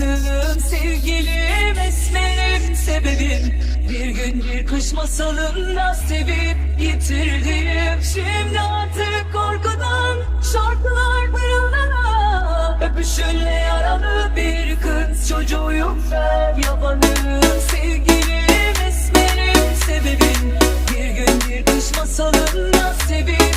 canım sevgilim esmerim sebebim. Bir gün bir kış masalında sevip yitirdim. Şimdi artık korkudan şarkılar mırıldana Öpüşünle yaralı bir kız çocuğuyum ben Yabanım. Sevgilim esmerim sebebim. Bir gün bir kış masalında sevip